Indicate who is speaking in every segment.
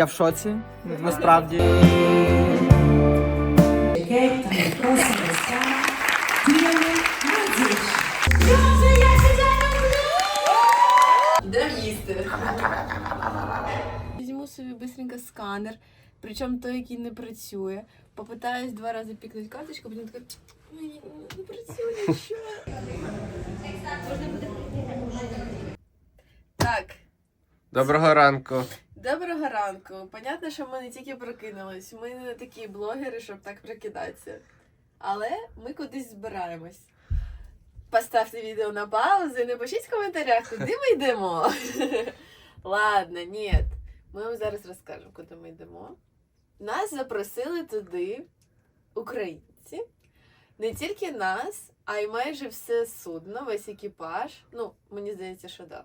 Speaker 1: Я в шоці, насправді.
Speaker 2: Йдемо їсти. Візьму собі быстренько сканер, причому той, який не працює. Попитаюсь два рази пікнути карточку, потім така «Ой, не працює, що? Так,
Speaker 3: Доброго ранку.
Speaker 2: Доброго ранку. Понятно, що ми не тільки прокинулись. Ми не такі блогери, щоб так прокидатися. Але ми кудись збираємось. Поставте відео на паузу і напишіть в коментарях, куди ми йдемо. Ладно, ні. Ми вам зараз розкажемо, куди ми йдемо. Нас запросили туди українці. Не тільки нас, а й майже все судно, весь екіпаж. Ну, мені здається, що так. Да.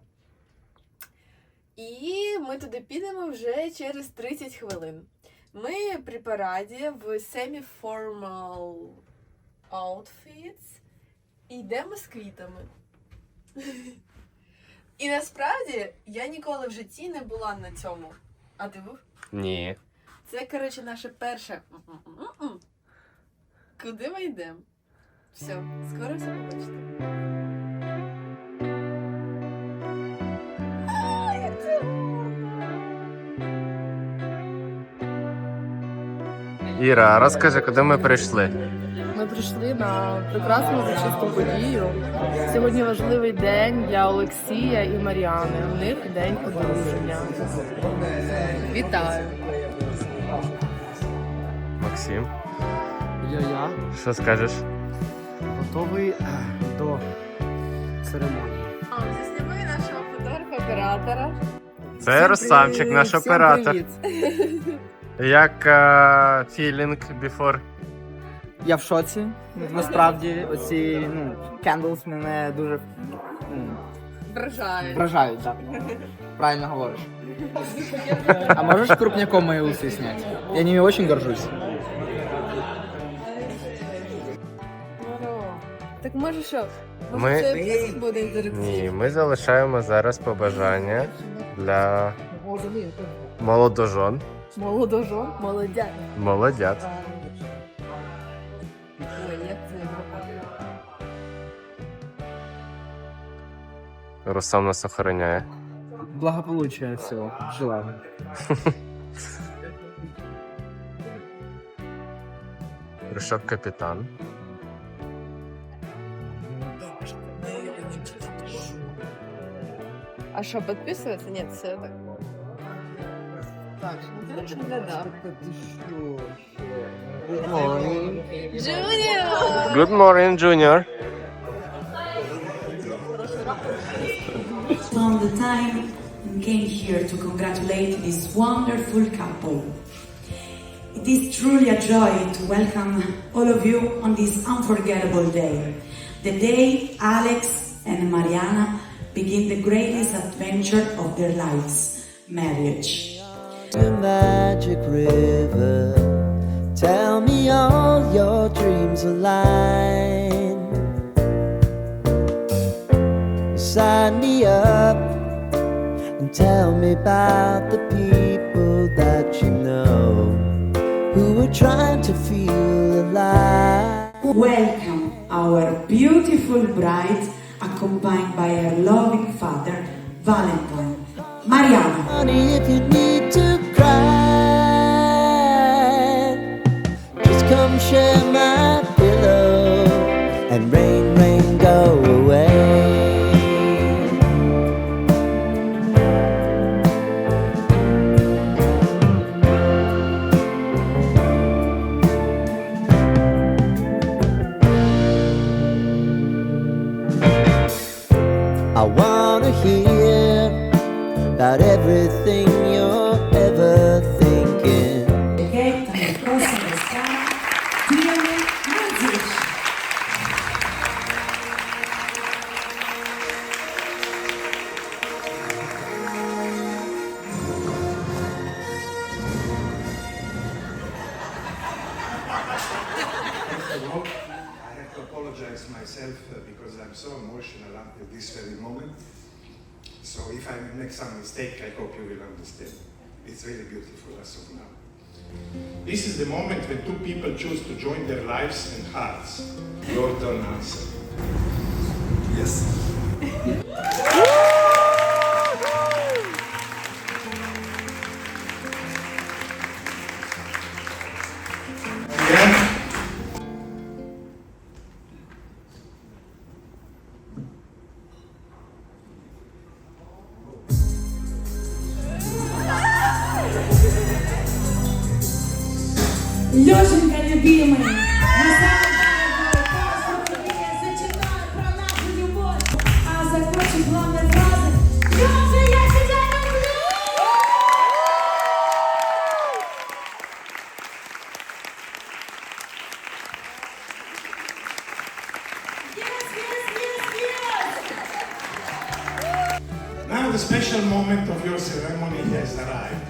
Speaker 2: І ми туди підемо вже через 30 хвилин. Ми при параді в semi-formal outfits і йдемо з квітами. І насправді я ніколи в житті не була на цьому. А ти був?
Speaker 3: Ні.
Speaker 2: Це, коротше, наше перше. Куди ми йдемо? Все, скоро все побачите.
Speaker 3: Іра, розкажи, куди ми прийшли?
Speaker 4: Ми прийшли на прекрасну урочисту подію. Сьогодні важливий день для Олексія і Маріани. У них день одруження. Вітаю!
Speaker 3: Максим,
Speaker 1: Я я
Speaker 3: що скажеш?
Speaker 1: готовий е, до церемонії.
Speaker 2: Засніми нашого фотографа-оператора.
Speaker 3: Це Рустамчик, наш
Speaker 1: Всім
Speaker 3: оператор.
Speaker 1: привіт.
Speaker 3: Як е, філінг before?
Speaker 1: Я в шоці. Насправді, оці ну, candles мене дуже ну,
Speaker 2: Вражає.
Speaker 1: вражають, так. Правильно говориш. А можешь крупняком мои усы снять? Я ними очень горжусь.
Speaker 2: Так може що?
Speaker 3: Ми-
Speaker 2: це буде
Speaker 3: Ні,
Speaker 2: інтерактив?
Speaker 3: ми залишаємо зараз побажання для молодожон,
Speaker 2: Молодожон? Молодят.
Speaker 3: молодят.
Speaker 2: Ой, як це
Speaker 3: Рустам нас охороняє.
Speaker 1: Благополучия всего. Желаю.
Speaker 3: Прийшов капітан.
Speaker 2: А що, підписуватися? Ні, це так. Так, ну це да. Джуніор!
Speaker 3: Good morning, Junior.
Speaker 5: Found the time and came here to congratulate this wonderful couple. It is truly a joy to welcome all of you on this unforgettable day. The day Alex and Mariana begin the greatest adventure of their lives, marriage.
Speaker 6: the magic river. Tell me all your dreams align. Sign me up and tell me about the people that you know who are trying to feel alive.
Speaker 5: Welcome our beautiful bride, accompanied by her loving father, Valentine. Mariana.
Speaker 7: Really beautiful as of now. This is the moment when two people choose to join their lives and hearts. Your turn, answer. Yes. Special moment of your ceremony has arrived.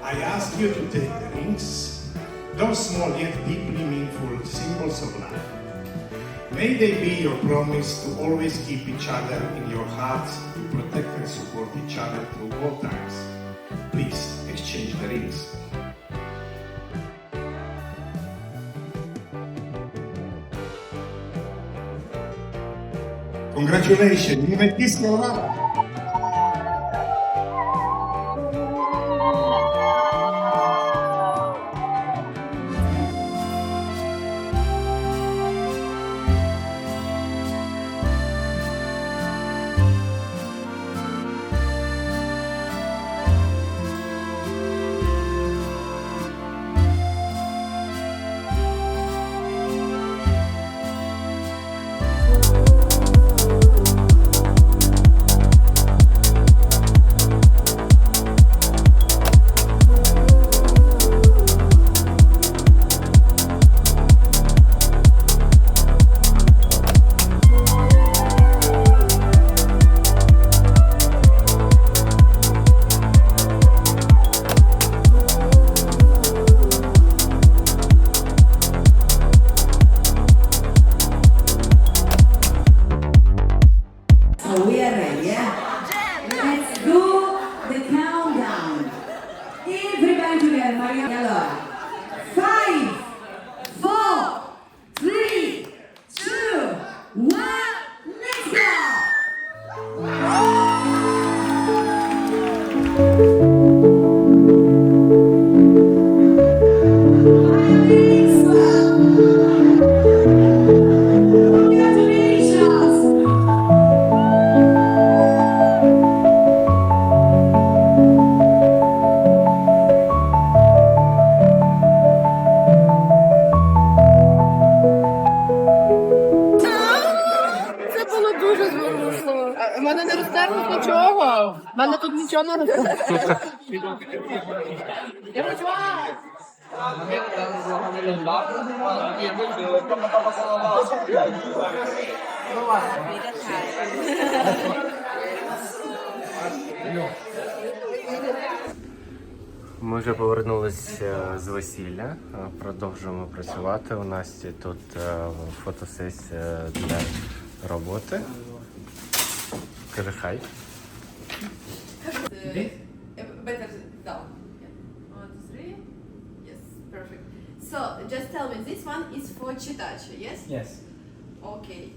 Speaker 7: I ask you to take the rings, those small yet deeply meaningful symbols of love. May they be your promise to always keep each other in your hearts, to protect and support each other through all times. Please exchange the rings. Congratulations, you made this your
Speaker 4: 哪里了？Мене не розтерло нічого. У мене тут нічого не розтерло.
Speaker 3: Ми вже повернулися з весілля, продовжуємо працювати. У Насті тут е, фотосесія для роботи. Кажи хай.
Speaker 2: Uh, better down. One, two, three. Yes, perfect. So just tell me, this one is for Chitachi, yes?
Speaker 1: Yes.
Speaker 2: Okay.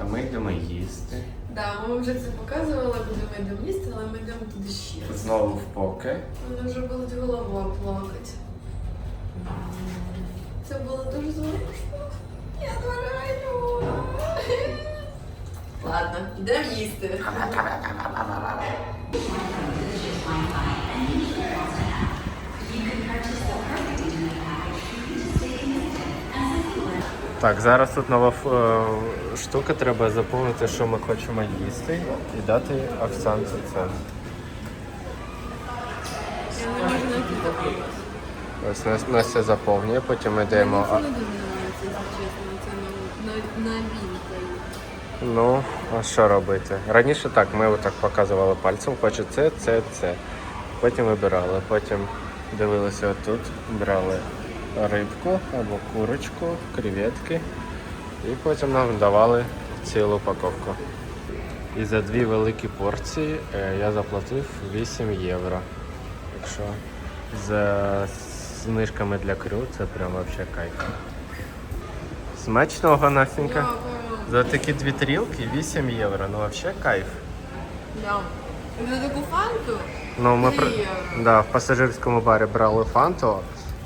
Speaker 3: А ми йдемо їсти.
Speaker 2: Да, ми вже це показували, будемо йдемо їсти, але ми йдемо туди ще раз.
Speaker 3: Знову в поки.
Speaker 2: Мене вже болить голова плакати. Це було дуже зворушно. Я дораю. Ладно, йдемо їсти.
Speaker 3: Так, зараз тут нова е, штука, треба заповнити, що ми хочемо їсти, і дати Оксанці це. Ось Нас- Настя заповнює, потім ми даємо.
Speaker 2: це не дуже подобається, якщо чесно. Це новинка.
Speaker 3: Ну, а що робити? Раніше так, ми отак показували пальцем, хоче це, це, це. Потім вибирали, потім дивилися отут, брали рибку або курочку, креветки, і потім нам давали цілу упаковку. І за дві великі порції е, я заплатив 8 євро. Так що з знижками для крю це прям вообще кайф. Смачного, Настенька. За такі дві тарілки 8 євро. Ну вообще кайф.
Speaker 2: Да. За таку фанту
Speaker 3: Ну, ми при... да, в пасажирському барі брали фанту,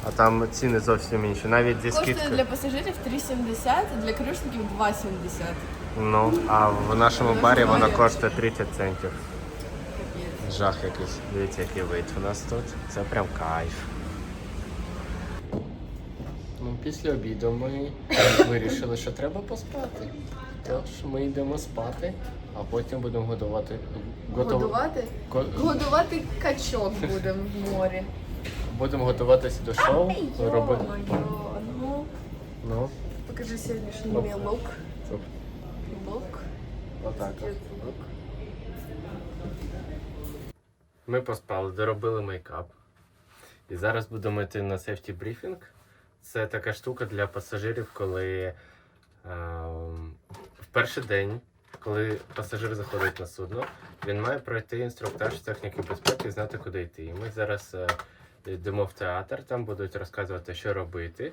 Speaker 3: а там ціни зовсім інші. Навіть зі
Speaker 2: коштує
Speaker 3: скидкою.
Speaker 2: для пасажирів 3,70, а для крюшників 2,70.
Speaker 3: Ну, а в нашому барі вона коштує 30 центів. Жах якийсь. Дивіться, який вид у нас тут. Це прям кайф. Після обіду ми вирішили, що треба поспати. Тож ми йдемо спати, а потім будемо годувати. готов-
Speaker 2: Годувати?
Speaker 3: Ко-
Speaker 2: Годувати качок будемо в морі.
Speaker 3: Будемо готуватися до шоу. Робити.
Speaker 2: Йо-моє, ну,
Speaker 3: Ну,
Speaker 2: покажи сьогоднішній
Speaker 3: Оп.
Speaker 2: мій лук. Лук.
Speaker 3: отак. от.
Speaker 2: Лук.
Speaker 3: Ми поспали, доробили мейкап. І зараз будемо йти на сефті брифінг. Це така штука для пасажирів, коли ем, в перший день, коли пасажир заходить на судно, він має пройти інструктаж техніки безпеки і знати, куди йти. І ми зараз е, йдемо в театр, там будуть розказувати, що робити.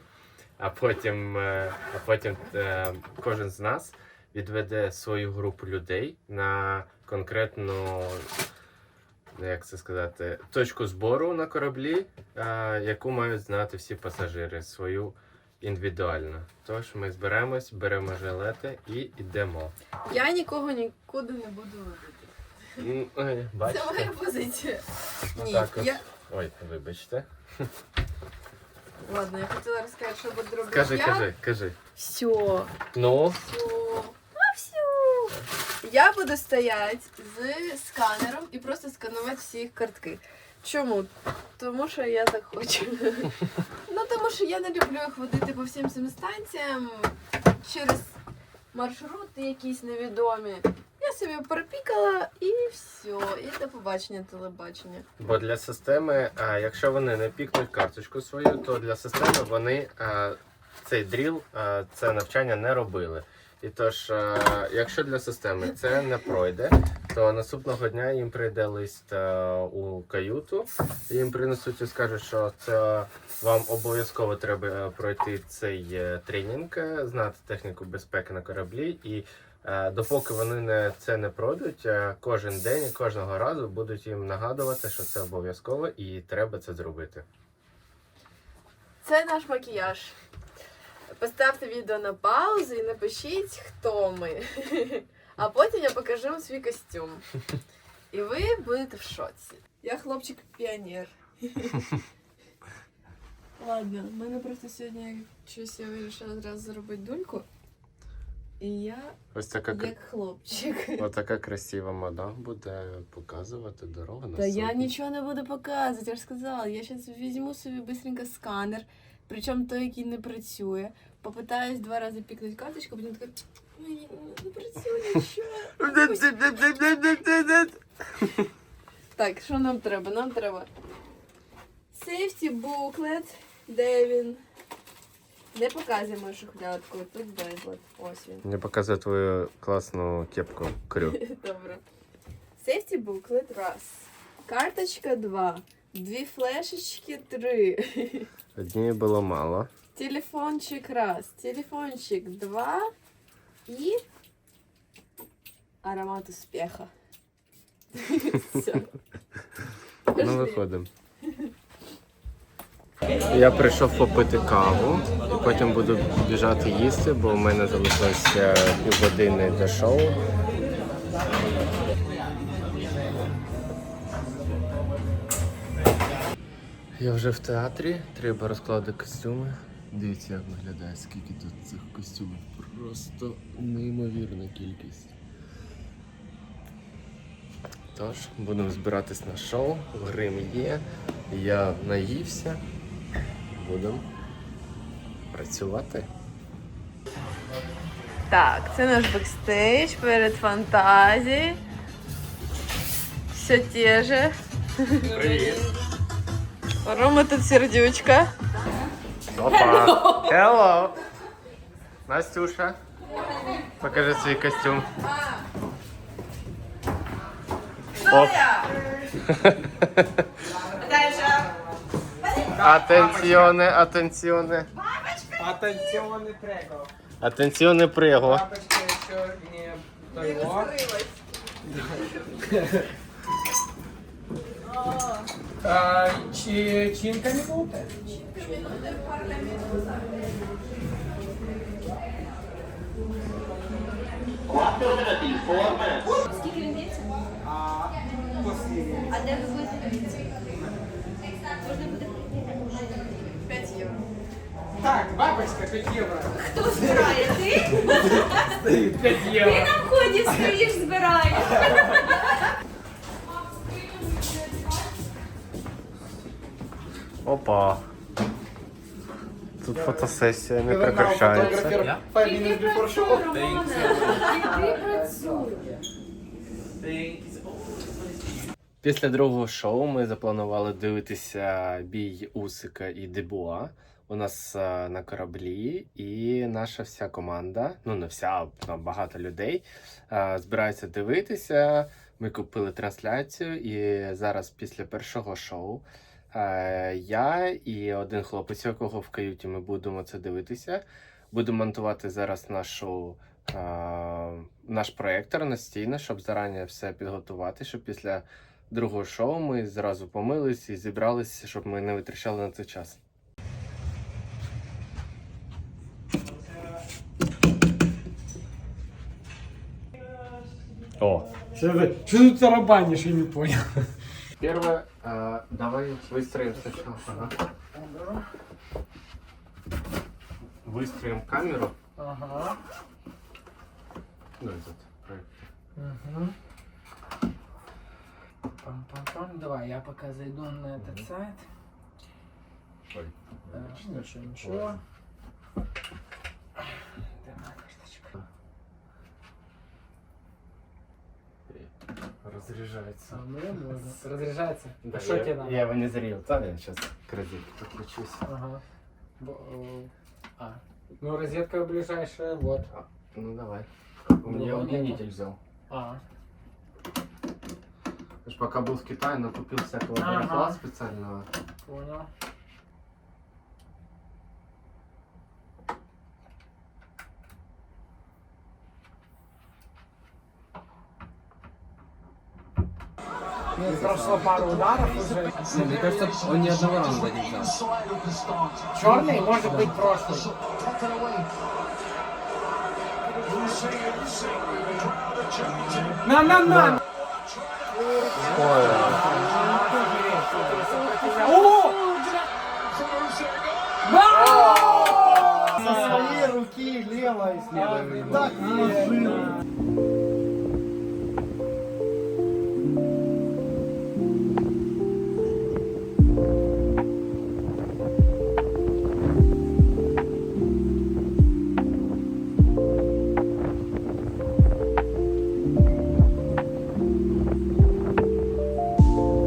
Speaker 3: А потім, е, а потім е, кожен з нас відведе свою групу людей на конкретну як це сказати, точку збору на кораблі, яку мають знати всі пасажири, свою індивідуально. Тож ми зберемось, беремо жилети і йдемо.
Speaker 2: Я нікого нікуди не буду водити. Це моя позиція. Ні,
Speaker 3: Отак от.
Speaker 2: я...
Speaker 3: Ой, вибачте.
Speaker 2: Ладно, я хотіла розказати, що буду робити
Speaker 3: Кажи,
Speaker 2: я.
Speaker 3: кажи, кажи.
Speaker 2: Все.
Speaker 3: Ну,
Speaker 2: Все. Я буду стояти з сканером і просто сканувати всі їх картки. Чому? Тому що я так хочу. Ну тому що я не люблю їх водити по всім цим станціям через маршрути якісь невідомі. Я собі пропікала і все. І до побачення телебачення.
Speaker 3: бо для системи, а, якщо вони не пікнуть карточку свою, то для системи вони а, цей дріл, а, це навчання не робили. І тож, а, якщо для системи це не пройде, то наступного дня їм прийде лист а, у каюту, їм принесуть і скажуть, що це вам обов'язково треба е, пройти цей е, тренінг, е, знати техніку безпеки на кораблі. І е, допоки вони не, це не пройдуть, е, кожен день і кожного разу будуть їм нагадувати, що це обов'язково і треба це зробити.
Speaker 2: Це наш макіяж. Поставте відео на паузу і напишіть, хто ми. А потім я покажу вам свій костюм. І ви будете в шоці. Я хлопчик-піонер. Ладно, в мене просто сьогодні щось я вирішила зразу зробити дульку. І я
Speaker 3: Ось така
Speaker 2: як хлопчик.
Speaker 3: Ось така красива мадам буде показувати дорогу на
Speaker 2: Та я нічого не буду показувати, я ж сказала. Я зараз візьму собі быстренько сканер, причому той, який не працює. Попитаюсь два рази пікнути карточку, потім така «Ой, не працює. Так, що нам треба? Нам треба safety booklet, де він. Не показує мою шухлядку, тут безлад. Ось він.
Speaker 3: Мені показує твою класну кепку крю.
Speaker 2: Добре. Safety booklet раз. Карточка два. Дві флешечки три.
Speaker 3: Однієї було мало.
Speaker 2: Телефончик раз. Телефончик два. І аромат успеха. Все.
Speaker 3: Ну, виходимо. Я прийшов попити каву, і потім буду біжати їсти, бо в мене залишилося півгодини до шоу. Я вже в театрі, треба розкладати костюми. Дивіться, як виглядає, скільки тут цих костюмів. Просто неймовірна кількість. Тож, будемо збиратись на шоу. Грим є. Я наївся. Будемо працювати.
Speaker 2: Так, це наш бекстейдж перед фантазією. Все те же.
Speaker 3: Привіт!
Speaker 2: Рома тут сердючка.
Speaker 3: Опа! Hello! Настюша! Покажи свій костюм.
Speaker 2: Дальше.
Speaker 3: Атенціоне, атенціоне.
Speaker 1: Атенціони прего.
Speaker 3: Атенціоне прего.
Speaker 1: Бабочка ще не того. А, чи чинка не буде?
Speaker 8: Скільки він б'ється?
Speaker 1: А,
Speaker 8: де ви будете битися? Можна буде
Speaker 2: 5 євро.
Speaker 1: Так, бабочка 5 євро.
Speaker 8: Хто збирає? Ти?
Speaker 1: 5
Speaker 8: Ти
Speaker 1: євро.
Speaker 8: на вході стоїш, збираєш.
Speaker 3: Опа. Тут фотосесія не прекращається.
Speaker 8: Іди працюй, Романе. Іди працюй.
Speaker 3: Після другого шоу ми запланували дивитися бій Усика і Дебуа. У нас е, на кораблі, і наша вся команда, ну не вся, а багато людей, е, збираються дивитися. Ми купили трансляцію, і зараз після першого шоу я і один хлопець, якого в каюті ми будемо це дивитися. Будемо монтувати зараз нашу, е, наш проєктор настійно, щоб зарані все підготувати, щоб після другого шоу ми зразу помились і зібралися, щоб ми не витрачали на це час. О,
Speaker 1: Що ти тут тарабаниш, я не понял.
Speaker 3: Первое, э, давай выстроим сначала. Ага. Выстроим камеру.
Speaker 1: Ага.
Speaker 3: Ну, этот проект.
Speaker 1: Угу. Давай, я пока зайду на этот сайт.
Speaker 3: Ой,
Speaker 1: Так, ничего, ничего. Так, карточка.
Speaker 3: Разряжается.
Speaker 1: А, ну, можно. Разряжается.
Speaker 3: Да,
Speaker 1: а что
Speaker 3: я,
Speaker 1: тебе надо?
Speaker 3: я его не зрел. Да, я сейчас к розетке подключусь.
Speaker 1: Ага. Э, А. Ну, розетка ближайшая, вот.
Speaker 3: Ну, давай. У меня удлинитель взял.
Speaker 1: А.
Speaker 3: Пока был в Китае, накупил всякого
Speaker 1: Ага.
Speaker 3: барахла специального.
Speaker 1: Понял. Прошло пару ударов уже.
Speaker 9: Мне кажется, он ни одного раунда не взял.
Speaker 1: Черный может быть прошлый. На, на, на! О! Со своей руки левой. Так,